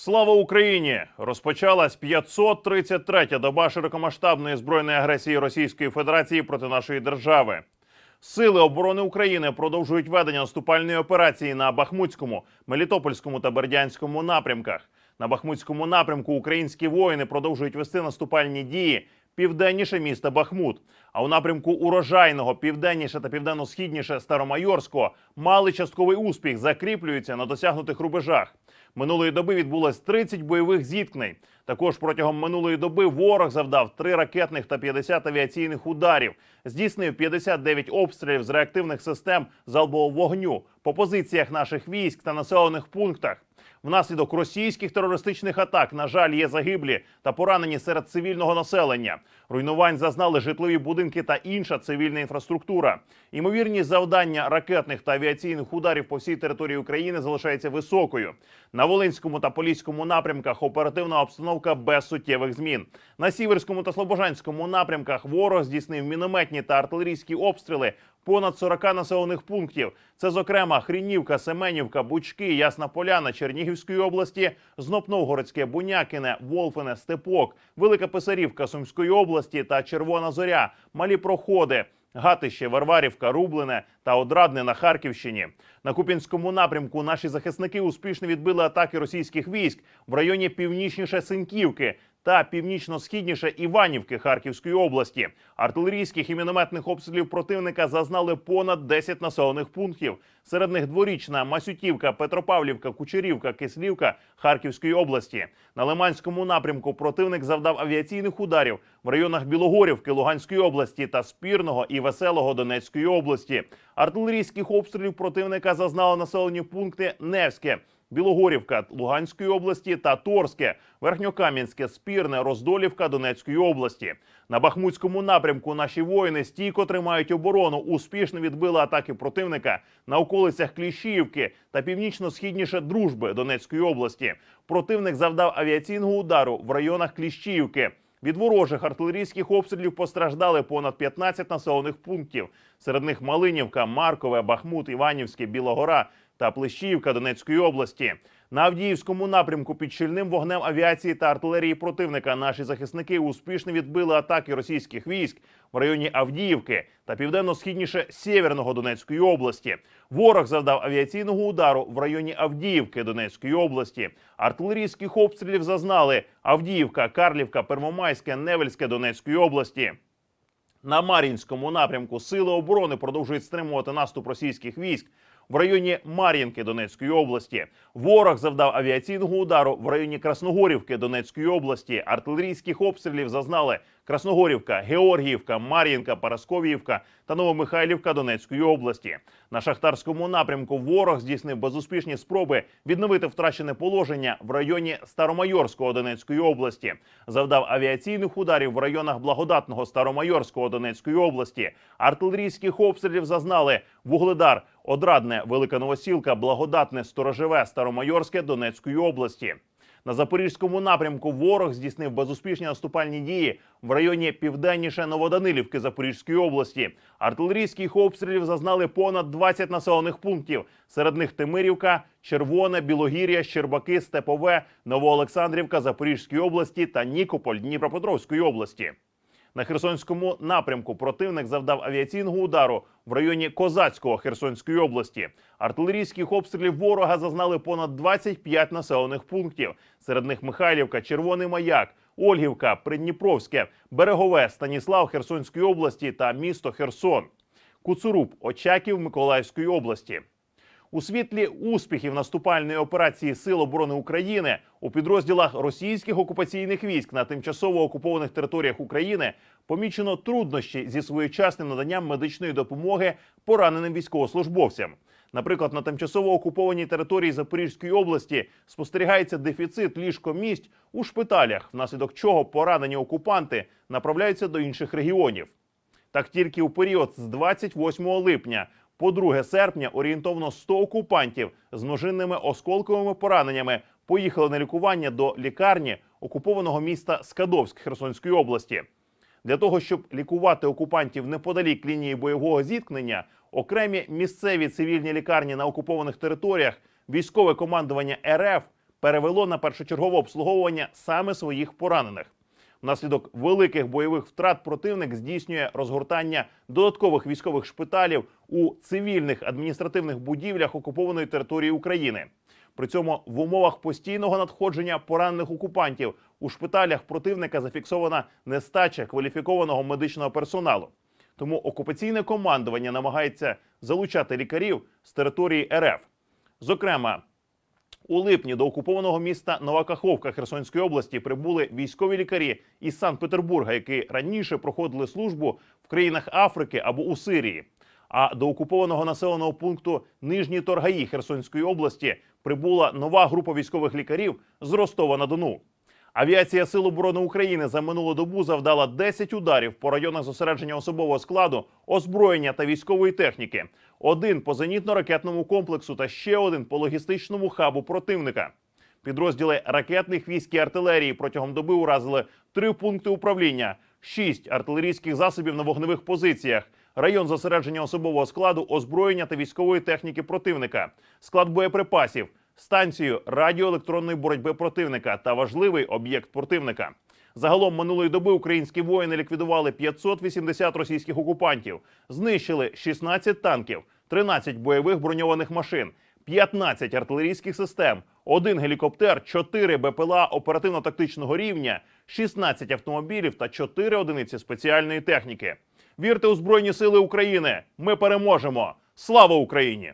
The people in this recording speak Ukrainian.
Слава Україні! Розпочалась 533-я доба широкомасштабної збройної агресії Російської Федерації проти нашої держави. Сили оборони України продовжують ведення наступальної операції на Бахмутському, Мелітопольському та Бердянському напрямках. На Бахмутському напрямку українські воїни продовжують вести наступальні дії південніше міста Бахмут. А у напрямку урожайного, південніше та південно-східніше Старомайорського мали частковий успіх, закріплюються на досягнутих рубежах. Минулої доби відбулось 30 бойових зіткнень. Також протягом минулої доби ворог завдав 3 ракетних та 50 авіаційних ударів, здійснив 59 обстрілів з реактивних систем залпового вогню по позиціях наших військ та населених пунктах. Внаслідок російських терористичних атак, на жаль, є загиблі та поранені серед цивільного населення. Руйнувань зазнали житлові будинки та інша цивільна інфраструктура. Імовірність завдання ракетних та авіаційних ударів по всій території України залишається високою. На Волинському та Поліському напрямках оперативна обстановка без суттєвих змін. На Сіверському та Слобожанському напрямках ворог здійснив мінометні та артилерійські обстріли понад 40 населених пунктів. Це, зокрема, Хрінівка, Семенівка, Бучки, Ясна Поляна Чернігівської області, Знопновгородське, Бунякине, Волфине, Степок, Велика Писарівка Сумської області та Червона Зоря, Малі Проходи. Гатище, Варварівка, Рублине та Одрадне на Харківщині. На Куп'янському напрямку наші захисники успішно відбили атаки російських військ в районі північніше Синьківки та північно-східніше Іванівки Харківської області. Артилерійських і мінометних обстрілів противника зазнали понад 10 населених пунктів. Серед них дворічна Масютівка, Петропавлівка, Кучерівка, Кислівка Харківської області. На Лиманському напрямку противник завдав авіаційних ударів в районах Білогорівки Луганської області та Спірного і Веселого Донецької області. Артилерійських обстрілів противника зазнали населені пункти Невське. Білогорівка Луганської області та Торське, Верхньокам'янське, Спірне, Роздолівка Донецької області. На Бахмутському напрямку наші воїни стійко тримають оборону, успішно відбили атаки противника на околицях Кліщіївки та північно-східніше Дружби Донецької області. Противник завдав авіаційного удару в районах Кліщіївки. Від ворожих артилерійських обстрілів постраждали понад 15 населених пунктів. Серед них Малинівка, Маркове, Бахмут, Іванівське, Білогора та Плещіївка Донецької області. На Авдіївському напрямку під щільним вогнем авіації та артилерії противника наші захисники успішно відбили атаки російських військ в районі Авдіївки та південно-східніше Сєвєрного Донецької області. Ворог завдав авіаційного удару в районі Авдіївки Донецької області. Артилерійських обстрілів зазнали Авдіївка, Карлівка, Первомайське, Невельське Донецької області. На Мар'їнському напрямку сили оборони продовжують стримувати наступ російських військ в районі Мар'їнки Донецької області. Ворог завдав авіаційного удару в районі Красногорівки Донецької області. Артилерійських обстрілів зазнали Красногорівка, Георгіївка, Мар'їнка, Парасковіївка та Новомихайлівка Донецької області. На шахтарському напрямку ворог здійснив безуспішні спроби відновити втрачене положення в районі Старомайорського Донецької області. Завдав авіаційних ударів в районах благодатного Старомайорського Донецької області. Артилерійських обстрілів зазнали Вугледар, Одрадне, Велика Новосілка, Благодатне, Сторожеве, Старомайорське Донецької області. На запорізькому напрямку ворог здійснив безуспішні наступальні дії в районі південніше Новоданилівки Запорізької області. Артилерійських обстрілів зазнали понад 20 населених пунктів. Серед них Тимирівка, Червоне, Білогір'я, Щербаки, Степове, Новоолександрівка Запорізької області та Нікополь Дніпропетровської області. На Херсонському напрямку противник завдав авіаційного удару в районі Козацького Херсонської області. Артилерійських обстрілів ворога зазнали понад 25 населених пунктів. Серед них Михайлівка, Червоний Маяк, Ольгівка, Придніпровське, Берегове, Станіслав Херсонської області та місто Херсон. Куцуруб, Очаків Миколаївської області. У світлі успіхів наступальної операції Сил оборони України у підрозділах російських окупаційних військ на тимчасово окупованих територіях України помічено труднощі зі своєчасним наданням медичної допомоги пораненим військовослужбовцям. Наприклад, на тимчасово окупованій території Запорізької області спостерігається дефіцит ліжкомість у шпиталях, внаслідок чого поранені окупанти направляються до інших регіонів. Так тільки у період з 28 липня по 2 серпня орієнтовно 100 окупантів з множинними осколковими пораненнями поїхали на лікування до лікарні окупованого міста Скадовськ Херсонської області. Для того щоб лікувати окупантів неподалік лінії бойового зіткнення, окремі місцеві цивільні лікарні на окупованих територіях, військове командування РФ перевело на першочергове обслуговування саме своїх поранених. Внаслідок великих бойових втрат противник здійснює розгортання додаткових військових шпиталів у цивільних адміністративних будівлях окупованої території України. При цьому в умовах постійного надходження поранених окупантів у шпиталях противника зафіксована нестача кваліфікованого медичного персоналу. Тому окупаційне командування намагається залучати лікарів з території РФ. Зокрема, у липні до окупованого міста Нова Каховка Херсонської області прибули військові лікарі із Санкт-Петербурга, які раніше проходили службу в країнах Африки або у Сирії. А до окупованого населеного пункту Нижні Торгаї Херсонської області прибула нова група військових лікарів з Ростова на Дону. Авіація Сил оборони України за минулу добу завдала 10 ударів по районах зосередження особового складу, озброєння та військової техніки. Один по зенітно-ракетному комплексу та ще один по логістичному хабу противника. Підрозділи ракетних військ і артилерії протягом доби уразили три пункти управління, шість артилерійських засобів на вогневих позиціях, район зосередження особового складу, озброєння та військової техніки противника, склад боєприпасів, станцію радіоелектронної боротьби противника та важливий об'єкт противника. Загалом минулої доби українські воїни ліквідували 580 російських окупантів, знищили 16 танків, 13 бойових броньованих машин, 15 артилерійських систем, один гелікоптер, 4 БПЛА оперативно-тактичного рівня, 16 автомобілів та 4 одиниці спеціальної техніки. Вірте у Збройні Сили України! Ми переможемо! Слава Україні!